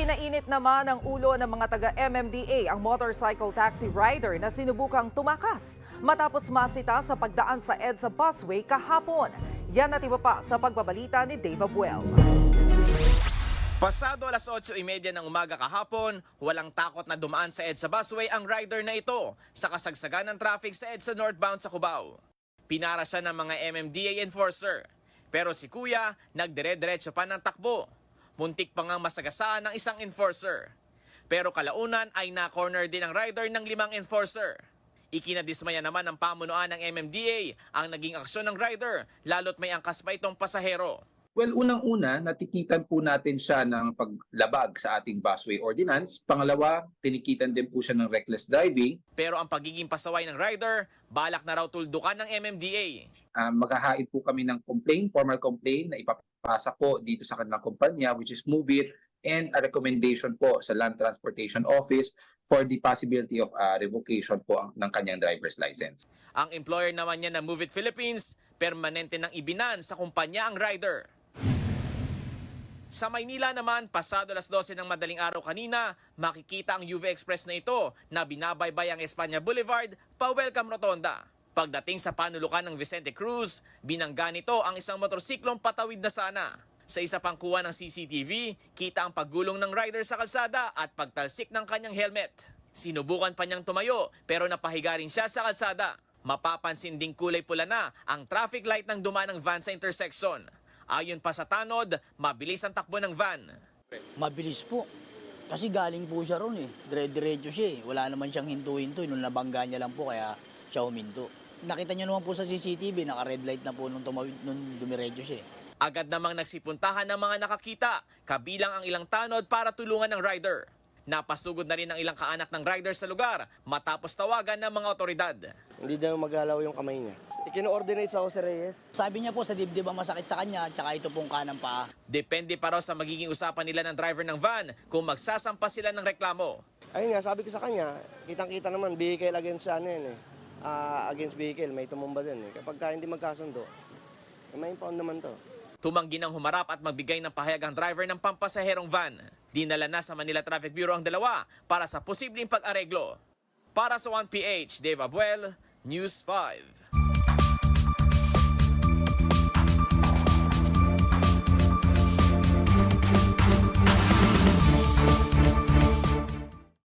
Ipinainit naman ng ulo ng mga taga-MMDA ang motorcycle taxi rider na sinubukang tumakas matapos masita sa pagdaan sa EDSA busway kahapon. Yan at iba pa sa pagbabalita ni Dave Abuel. Pasado alas 8.30 ng umaga kahapon, walang takot na dumaan sa EDSA busway ang rider na ito sa kasagsagan ng traffic sa EDSA northbound sa Cubao. Pinara siya ng mga MMDA enforcer. Pero si Kuya, nagdire-diretso pa ng takbo. Muntik pa ngang masagasaan ng isang enforcer. Pero kalaunan ay na-corner din ang rider ng limang enforcer. Ikinadismaya naman ng pamunuan ng MMDA ang naging aksyon ng rider, lalo't may angkas pa itong pasahero. Well, unang-una, natikitan po natin siya ng paglabag sa ating busway ordinance. Pangalawa, tinikitan din po siya ng reckless driving. Pero ang pagiging pasaway ng rider, balak na raw tuldukan ng MMDA. Uh, maghahain po kami ng complaint, formal complaint na ipapasa po dito sa kanilang kumpanya which is Move It and a recommendation po sa Land Transportation Office for the possibility of uh, revocation po ang- ng kanyang driver's license. Ang employer naman niya na Move It Philippines, permanente nang ibinan sa kumpanya ang rider. Sa Maynila naman, pasado alas 12 ng madaling araw kanina, makikita ang UV Express na ito na binabaybay ang Espanya Boulevard pa Welcome Rotonda. Pagdating sa panulukan ng Vicente Cruz, binangga nito ang isang motorsiklong patawid na sana. Sa isa pang kuha ng CCTV, kita ang paggulong ng rider sa kalsada at pagtalsik ng kanyang helmet. Sinubukan pa niyang tumayo pero napahiga rin siya sa kalsada. Mapapansin ding kulay pula na ang traffic light ng dumaan ng van sa intersection. Ayon pa sa tanod, mabilis ang takbo ng van. Mabilis po. Kasi galing po siya ron eh. Dire-diretso siya eh. Wala naman siyang hinto-hinto. Nung nabangga niya lang po kaya siya huminto. Nakita niyo naman po sa CCTV, naka-red light na po nung, tumawid, nung dumiretso siya eh. Agad namang nagsipuntahan ng mga nakakita, kabilang ang ilang tanod para tulungan ng rider. Napasugod na rin ang ilang kaanak ng rider sa lugar matapos tawagan ng mga otoridad. Hindi daw magalaw yung kamay niya. Ikino-ordinate sa Jose Reyes. Sabi niya po sa dibdib ang masakit sa kanya, tsaka ito pong kanang paa. Depende pa raw sa magiging usapan nila ng driver ng van kung magsasampa sila ng reklamo. Ayun nga, sabi ko sa kanya, kitang-kita naman, vehicle against ano yan eh. Ah, against vehicle, may tumumba din eh. Kapag ka hindi magkasundo, eh, may impound naman to. Tumanggi ng humarap at magbigay ng pahayag ang driver ng pampasaherong van. Dinala na sa Manila Traffic Bureau ang dalawa para sa posibleng pag-areglo. Para sa 1PH, Dave Abuel, News 5.